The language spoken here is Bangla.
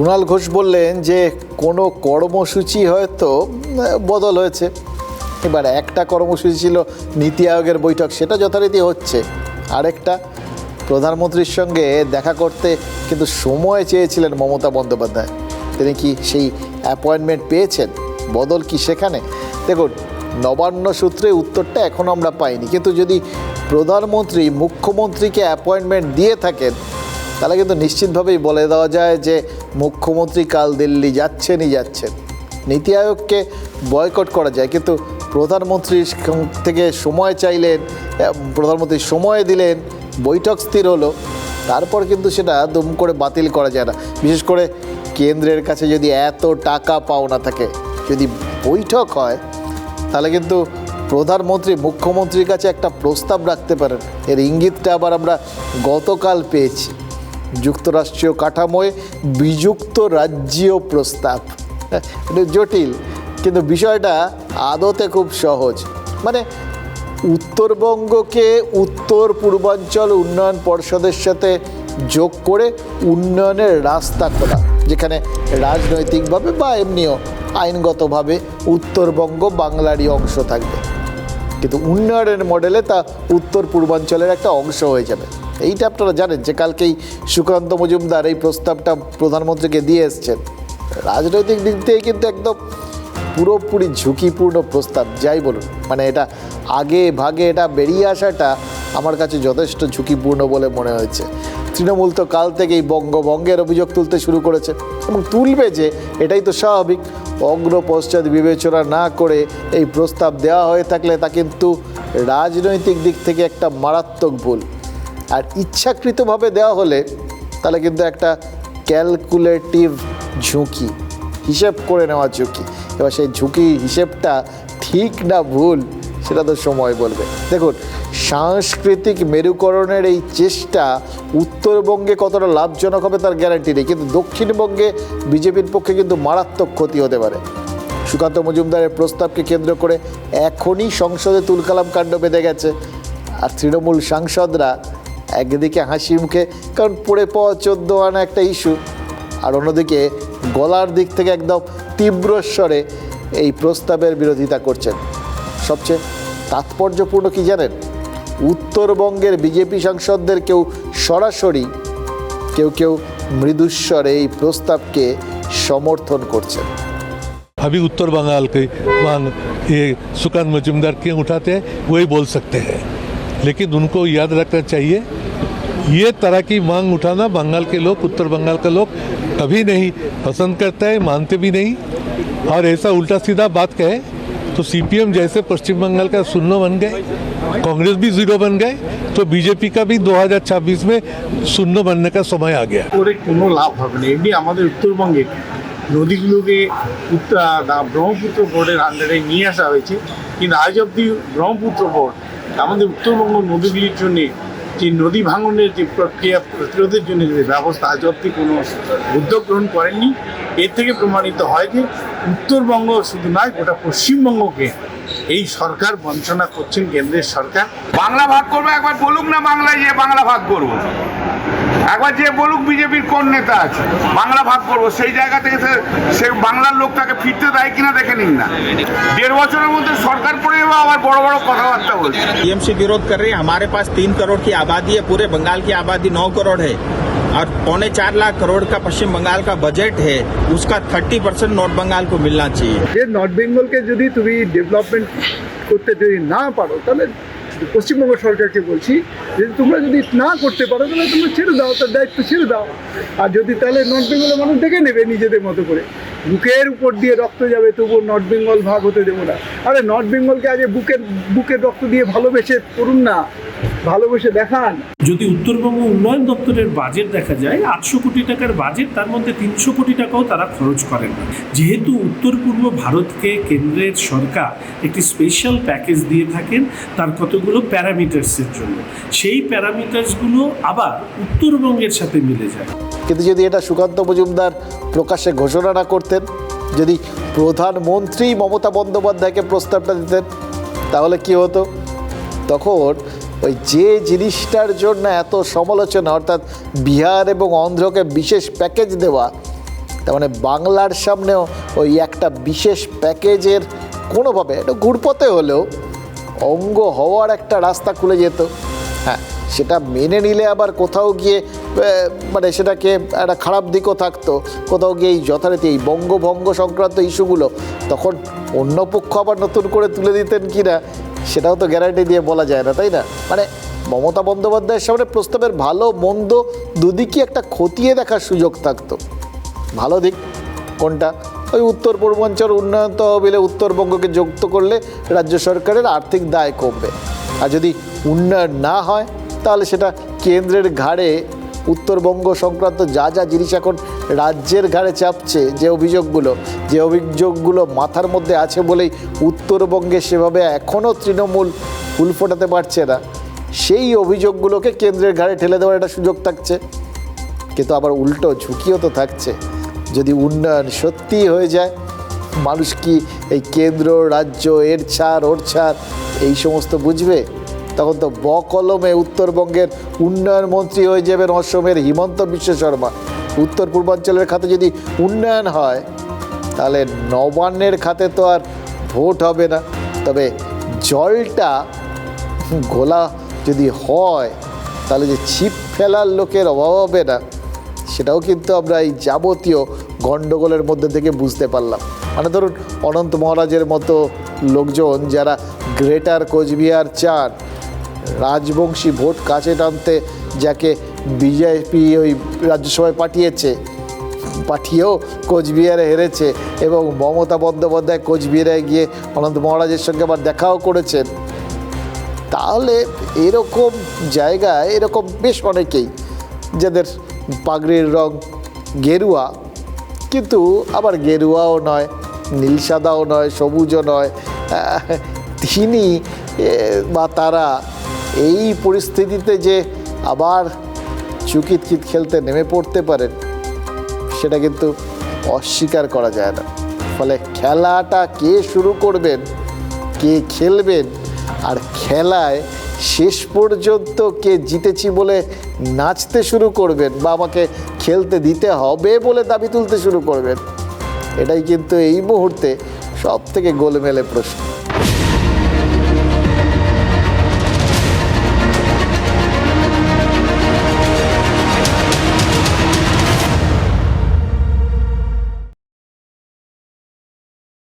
কুণাল ঘোষ বললেন যে কোনো কর্মসূচি হয়তো বদল হয়েছে। এবার একটা কর্মসূচি ছিল নীতি আয়োগের বৈঠক, সেটা যথারীতি হচ্ছে। আরেকটা, প্রধানমন্ত্রীর সঙ্গে দেখা করতে কিন্তু সময় চেয়েছিলেন মমতা বন্দ্যোপাধ্যায়। তিনি কি সেই অ্যাপয়েন্টমেন্ট পেয়েছেন? বদল কি সেখানে? দেখুন, নবান্ন সূত্রে উত্তরটা এখনও আমরা পাইনি। কিন্তু যদি প্রধানমন্ত্রী, মুখ্যমন্ত্রীকে অ্যাপয়েন্টমেন্ট দিয়ে থাকেন তাহলে কিন্তু নিশ্চিতভাবেই বলে দেওয়া যায় যে মুখ্যমন্ত্রী কাল দিল্লি যাচ্ছেনই যাচ্ছেন। নীতি আয়োগকে বয়কট করা যায়, কিন্তু প্রধানমন্ত্রীর থেকে সময় চাইলেন প্রধানমন্ত্রী সময় দিলেন, বৈঠক স্থির হলো, তারপর কিন্তু সেটা দুম করে বাতিল করা যায় না। বিশেষ করে কেন্দ্রের কাছে যদি এত টাকা পাওনা থাকে, যদি বৈঠক হয়, তাহলে কিন্তু প্রধানমন্ত্রী, মুখ্যমন্ত্রীর কাছে একটা প্রস্তাব রাখতে পারেন। এর ইঙ্গিতটা আবার আমরা গতকাল পেয়েছি। যুক্তরাষ্ট্রীয় কাঠামোয় বিযুক্ত রাজ্যীয় প্রস্তাব। এটা জটিল, কিন্তু বিষয়টা আদতে খুব সহজ। মানে উত্তরবঙ্গকে উত্তর পূর্বাঞ্চল উন্নয়ন পর্ষদের সাথে যোগ করে উন্নয়নের রাস্তা খোলা, যেখানে রাজনৈতিকভাবে বা এমনিও আইনগতভাবে উত্তরবঙ্গ বাংলারই অংশ থাকবে। কিন্তু উন্নয়নের মডেলে তা উত্তর পূর্বাঞ্চলের একটা অংশ হয়ে যাবে। এইটা আপনারা জানেন যে কালকেই সুকান্ত মজুমদার এই প্রস্তাবটা প্রধানমন্ত্রীকে দিয়ে এসছেন। রাজনৈতিক দিক থেকে কিন্তু একদম পুরোপুরি ঝুঁকিপূর্ণ প্রস্তাব, যাই বলুন। মানে এটা আগে ভাগে এটা বেরিয়ে আসাটা আমার কাছে যথেষ্ট ঝুঁকিপূর্ণ বলে মনে হয়েছে। তৃণমূল তো কাল থেকেই বঙ্গভঙ্গের অভিযোগ তুলতে শুরু করেছে এবং তুলবে যে এটাই তো স্বাভাবিক। অগ্র পশ্চাৎ বিবেচনা না করে এই প্রস্তাব দেওয়া হয়ে থাকলে তা কিন্তু রাজনৈতিক দিক থেকে একটা মারাত্মক ভুল। আর ইচ্ছাকৃতভাবে দেওয়া হলে তাহলে কিন্তু একটা ক্যালকুলেটিভ ঝুঁকি, হিসেব করে নেওয়া ঝুঁকি। এবার সেই ঝুঁকি হিসেবটা ঠিক না ভুল, সেটা তো সময় বলবে। দেখুন, সাংস্কৃতিক মেরুকরণের এই চেষ্টা উত্তরবঙ্গে কতটা লাভজনক হবে তার গ্যারান্টি নেই, কিন্তু দক্ষিণবঙ্গে বিজেপির পক্ষে কিন্তু মারাত্মক ক্ষতি হতে পারে। সুকান্ত মজুমদারের প্রস্তাবকে কেন্দ্র করে এখনই সংসদে তুলকালাম কাণ্ড বেঁধে গেছে। আর তৃণমূল সাংসদরা একদিকে হাসি মুখে কারণ পড়ে পাওয়া চোদ্দো আনা একটা ইস্যু আর অন্যদিকে গলার দিক থেকে একদম তীব্র স্বরে এই প্রস্তাবের বিরোধিতা করছেন সবচেয়ে তাৎপর্যপূর্ণ কি জানেন উত্তরবঙ্গের বিজেপি সাংসদদের কেউ সরাসরি কেউ কেউ মৃদুস্বরে এই প্রস্তাবকে সমর্থন করছেন अभी उत्तर बंगाल के मांग ये सुकांत मजुमदार क्यों उठाते हैं वही बोल सकते हैं लेकिन उनको याद रखना चाहिए ये तरह की मांग उठाना बंगाल के लोग उत्तर बंगाल के लोग कभी नहीं पसंद करते हैं मानते भी नहीं और ऐसा उल्टा सीधा बात कहे तो सीपीएम जैसे पश्चिम बंगाल का शून्य बन गए कांग्रेस भी जीरो बन गए तो बीजेपी का भी 2026 में शून्य बनने का समय आ गया করে কোনো লাভ হবে না এমনি আমাদের উত্তরবঙ্গে নদীগুলোকে উত্তর না- ব্রহ্মপুত্র বোর্ডের আন্ডারে নিয়ে আসা হয়েছে কিন্তু আজ অব্দি ব্রহ্মপুত্র বোর্ড আমাদের উত্তরবঙ্গ নদীগুলির জন্যে যে নদী ভাঙনের যে প্রক্রিয়া প্রতিরোধের জন্য যে ব্যবস্থা, আজ অব্দি কোনো উদ্যোগ গ্রহণ করেননি। এর থেকে প্রমাণিত হয় যে উত্তরবঙ্গ শুধু নয়, গোটা পশ্চিমবঙ্গকে এই সরকার বঞ্চনা করছেন কেন্দ্রের সরকার। বাংলা ভাগ করব, একবার বলুক না বাংলায় যে বাংলা ভাগ করব। একবার যে বলুক বিজেপির কোন নেতা আছে বাংলা ভাগ করবো সেই জায়গা থেকে সে- সে বাংলার লোক তাকে ফিরতে দেয় কিনা দেখে নিন না দেড় বছরের মধ্যে সরকার পড়ে যাবে আবার বড় বড় কথাবার্তা বলছে टीएमसी विरोध कर रही है हमारे पास तीन करोड़ की आबादी है पूरे बंगाल की आबादी नौ करोड़ है और पौने चार लाख करोड़ का पश्चिम बंगाल का बजट है उसका थर्टी परसेंट नॉर्थ बंगाल को मिलना चाहिए যে নর্থ বেঙ্গলকে যদি তুমি ডেভেলপমেন্ট করতে যদি না পারো তাহলে পশ্চিমবঙ্গ সরকারকে বলছি যে তোমরা যদি না করতে পারো, তাহলে তোমরা ছেড়ে দাও, তার দায়িত্ব ছেড়ে দাও। আর যদি তাহলে নর্থ বেঙ্গলের মানুষ দেখে নেবে নিজেদের মতো করে। বুকের উপর দিয়ে রক্ত যাবে, তবুও নর্থ বেঙ্গল ভাগ হতে দেবো না। আরে নর্থ বেঙ্গলকে আগে বুকের বুকের রক্ত দিয়ে ভালোবেসে করুন না, ভালোবেসে দেখান। যদি উত্তরবঙ্গ উন্নয়ন দপ্তরের বাজেট দেখা যায়, আটশো কোটি টাকার বাজেট, তার মধ্যে তিনশো কোটি টাকাও তারা খরচ করেন না। যেহেতু উত্তর পূর্ব ভারতকে কেন্দ্রের সরকার একটি স্পেশাল প্যাকেজ দিয়ে থাকেন, তার কতগুলো প্যারামিটার্সের জন্য। সেই প্যারামিটার্সগুলো আবার উত্তরবঙ্গের সাথে মিলে যায়। কিন্তু যদি এটা সুকান্ত মজুমদার প্রকাশ্যে ঘোষণা না করতেন, যদি প্রধানমন্ত্রী মমতা বন্দ্যোপাধ্যায়কে প্রস্তাবটা দিতেন, তাহলে কি হতো? তখন ওই যে জিনিসটার জন্য এত সমালোচনা, অর্থাৎ বিহার এবং অন্ধ্রকে বিশেষ প্যাকেজ দেওয়া, তার মানে বাংলার সামনেও ওই একটা বিশেষ প্যাকেজের কোনোভাবে একটু ঘুরপথে হলেও অঙ্গ হওয়ার একটা রাস্তা খুলে যেত। হ্যাঁ সেটা মেনে নিলে আবার কোথাও গিয়ে মানে সেটাকে একটা খারাপ দিকও থাকতো। কোথাও গিয়ে এই যথারীতি এই বঙ্গভঙ্গ সংক্রান্ত ইস্যুগুলো তখন অন্য পক্ষ আবার নতুন করে তুলে দিতেন কি না সেটাও তো গ্যারান্টি দিয়ে বলা যায় না, তাই না? মানে মমতা বন্দ্যোপাধ্যায়ের সামনে প্রস্তাবের ভালো, মন্দ দুদিকই একটা খতিয়ে দেখার সুযোগ থাকতো। ভালো দিক কোনটা? ওই উত্তর পূর্বাঞ্চল উন্নয়ন তহবিলে উত্তরবঙ্গকে যুক্ত করলে রাজ্য সরকারের আর্থিক দায় কমবে। আর যদি উন্নয়ন না হয় তাহলে সেটা কেন্দ্রের ঘাড়ে উত্তরবঙ্গ সংক্রান্ত যা যা জিনিস এখন রাজ্যের ঘাড়ে চাপছে, যে অভিযোগগুলো যে অভিযোগগুলো মাথার মধ্যে আছে বলেই উত্তরবঙ্গে সেভাবে এখনও তৃণমূল ফুল ফোটাতে পারছে না। সেই অভিযোগগুলোকে কেন্দ্রের ঘাড়ে ঠেলে দেওয়ার একটা সুযোগ থাকছে। কিন্তু আবার উল্টো ঝুঁকিও তো থাকছে। যদি উন্নয়ন সত্যিই হয়ে যায়, মানুষ কি এই কেন্দ্র, রাজ্য, এর ছাড়, ওর ছাড়, এই সমস্ত বুঝবে? তখন তো ব কলমে উত্তরবঙ্গের উন্নয়ন মন্ত্রী হয়ে যাবেন অসমের হিমন্ত বিশ্ব শর্মা। উত্তর পূর্বাঞ্চলের খাতে যদি উন্নয়ন হয়, তাহলে নবান্নের খাতে তো আর ভোট হবে না। তবে জলটা গোলা যদি হয়, তাহলে যে ছিপ ফেলার লোকের অভাব হবে না, সেটাও কিন্তু আমরা এই যাবতীয় গণ্ডগোলের মধ্যে থেকে বুঝতে পারলাম। মানে ধরুন অনন্ত মহারাজের মতো লোকজন যারা গ্রেটার কোচবিহার চান রাজবংশী ভোট কাছে টানতে যাকে বিজেপি ওই রাজ্যসভায় পাঠিয়েছে, পাঠিয়েও কোচবিহারে হেরেছে এবং মমতা বন্দ্যোপাধ্যায় কোচবিহারে গিয়ে অনন্ত মহারাজের সঙ্গে আবার দেখাও করেছেন। তাহলে এরকম জায়গায়, এরকম বেশ অনেকেই, যাদের পাগড়ির রং গেরুয়া, কিন্তু আবার গেরুয়াও নয়, নীল সাদাও নয়, সবুজও নয় তিনি বা তারা এই পরিস্থিতিতে যে আবার চুকিতকিত খেলতে নেমে পড়তে পারেন, সেটা কিন্তু অস্বীকার করা যায় না। ফলে খেলাটা কে শুরু করবেন, কে খেলবেন, আর খেলায় শেষ পর্যন্ত কে জিতেছি বলে নাচতে শুরু করবেন বা আমাকে খেলতে দিতে হবে বলে দাবি তুলতে শুরু করবেন, এটাই কিন্তু এই মুহূর্তে সব থেকে গোলমেলে প্রশ্ন।